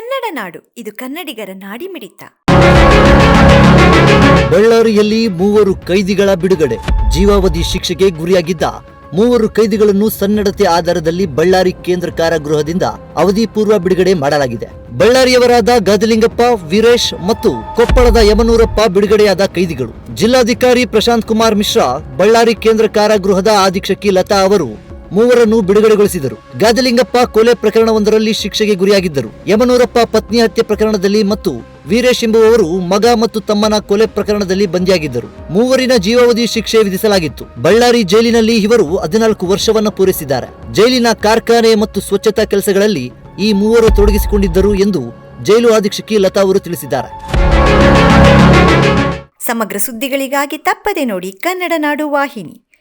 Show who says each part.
Speaker 1: ಕನ್ನಡ ನಾಡು. ಇದು ಕನ್ನಡಿಗರ ನಾಡಿಮಿಡಿತ
Speaker 2: ಬಳ್ಳಾರಿಯಲ್ಲಿ ಮೂವರು ಕೈದಿಗಳ ಬಿಡುಗಡೆ. ಜೀವಾವಧಿ ಶಿಕ್ಷೆಗೆ ಗುರಿಯಾಗಿದ್ದ ಮೂವರು ಕೈದಿಗಳನ್ನು ಸನ್ನಡತೆ ಆಧಾರದಲ್ಲಿ ಬಳ್ಳಾರಿ ಕೇಂದ್ರ ಕಾರಾಗೃಹದಿಂದ ಅವಧಿ ಪೂರ್ವ ಬಿಡುಗಡೆ ಮಾಡಲಾಗಿದೆ. ಬಳ್ಳಾರಿಯವರಾದ ಗದಲಿಂಗಪ್ಪ ವೀರೇಶ್ ಮತ್ತು ಕೊಪ್ಪಳದ ಯಮನೂರಪ್ಪ ಬಿಡುಗಡೆಯಾದ ಕೈದಿಗಳು. ಜಿಲ್ಲಾಧಿಕಾರಿ ಪ್ರಶಾಂತ್ ಕುಮಾರ್ ಮಿಶ್ರಾ, ಬಳ್ಳಾರಿ ಕೇಂದ್ರ ಕಾರಾಗೃಹದ ಅಧೀಕ್ಷಕಿ ಲತಾ ಅವರು ಮೂವರನ್ನು ಬಿಡುಗಡೆಗೊಳಿಸಿದರು. ಗಾದಲಿಂಗಪ್ಪ ಕೊಲೆ ಪ್ರಕರಣವೊಂದರಲ್ಲಿ ಶಿಕ್ಷೆಗೆ ಗುರಿಯಾಗಿದ್ದರು. ಯಮನೂರಪ್ಪ ಪತ್ನಿ ಹತ್ಯೆ ಪ್ರಕರಣದಲ್ಲಿ ಮತ್ತು ವೀರೇಶ್ ಎಂಬುವವರು ಮಗ ಮತ್ತು ತಮ್ಮನ ಕೊಲೆ ಪ್ರಕರಣದಲ್ಲಿ ಬಂಧಿಯಾಗಿದ್ದರು. ಮೂವರಿನ ಜೀವಾವಧಿ ಶಿಕ್ಷೆ ವಿಧಿಸಲಾಗಿತ್ತು. ಬಳ್ಳಾರಿ ಜೈಲಿನಲ್ಲಿ ಇವರು ಹದಿನಾಲ್ಕು ವರ್ಷವನ್ನು ಪೂರೈಸಿದ್ದಾರೆ. ಜೈಲಿನ ಕಾರ್ಖಾನೆ ಮತ್ತು ಸ್ವಚ್ಛತಾ ಕೆಲಸಗಳಲ್ಲಿ ಈ ಮೂವರು ತೊಡಗಿಸಿಕೊಂಡಿದ್ದರು ಎಂದು ಜೈಲು ಅಧೀಕ್ಷಕಿ ಲತಾ ಅವರು ತಿಳಿಸಿದ್ದಾರೆ.
Speaker 1: ಸಮಗ್ರ ಸುದ್ದಿಗಳಿಗಾಗಿ ತಪ್ಪದೆ ನೋಡಿ ಕನ್ನಡ ನಾಡು ವಾಹಿನಿ.